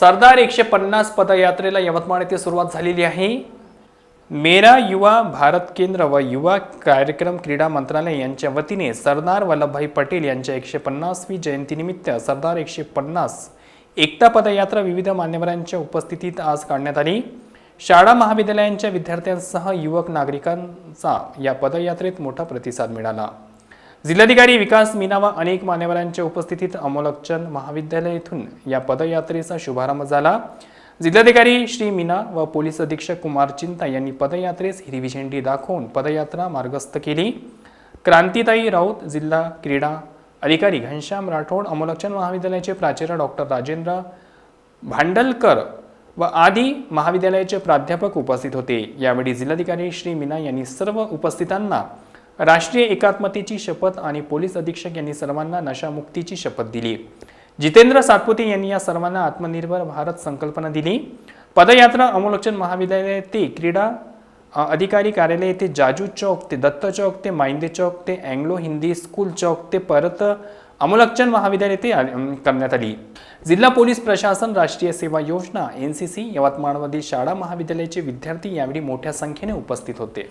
सरदार एकशे पन्नास पदयात्रेला यवतमाळ येथे सुरुवात झालेली आहे. मेरा युवा भारत केंद्र व युवा कार्यक्रम क्रीडा मंत्रालय यांच्या वतीने सरदार वल्लभभाई पटेल यांच्या एकशे पन्नासवी जयंतीनिमित्त सरदार एकशे पन्नास एकता पदयात्रा विविध मान्यवरांच्या उपस्थितीत आज काढण्यात आली. शाळा महाविद्यालयांच्या विद्यार्थ्यांसह युवक नागरिकांचा या पदयात्रेत मोठा प्रतिसाद मिळाला. जिल्हाधिकारी विकास मीना व अनेक मान्यवरांच्या उपस्थितीत अमोलकचंद महाविद्यालय येथून या पदयात्रेचा शुभारंभ झाला. जिल्हाधिकारी श्री मीना व पोलीस अधीक्षक कुमार चिंता यांनी पदयात्रेस हिरवी झेंडी दाखवून पदयात्रा मार्गस्थ केली. क्रांतीताई राऊत जिल्हा क्रीडा अधिकारी घनश्याम राठोड अमोलकचंद महाविद्यालयाचे प्राचार्य डॉक्टर राजेंद्र भांडलकर व आदी महाविद्यालयाचे प्राध्यापक उपस्थित होते. यावेळी जिल्हाधिकारी श्री मीना यांनी सर्व उपस्थितांना राष्ट्रीय एकात्मतेची शपथ आणि पोलीस अधीक्षक यांनी सर्वांना नशामुक्तीची शपथ दिली. जितेंद्र सातपुते यांनी या सर्वांना आत्मनिर्भर भारत संकल्पना दिली. पदयात्रा अमोलक्षण महाविद्यालय ते क्रीडा अधिकारी कार्यालय येथे जाजू चौक ते दत्त चौक ते माइंदे चौक ते अँग्लो हिंदी स्कूल चौक ते परत अमोलकचंद महाविद्यालय ते करण्यात आली. जिल्हा पोलीस प्रशासन राष्ट्रीय सेवा योजना एन सी सी यवतमाळमधील शाळा महाविद्यालयाचे विद्यार्थी यावेळी मोठ्या संख्येने उपस्थित होते.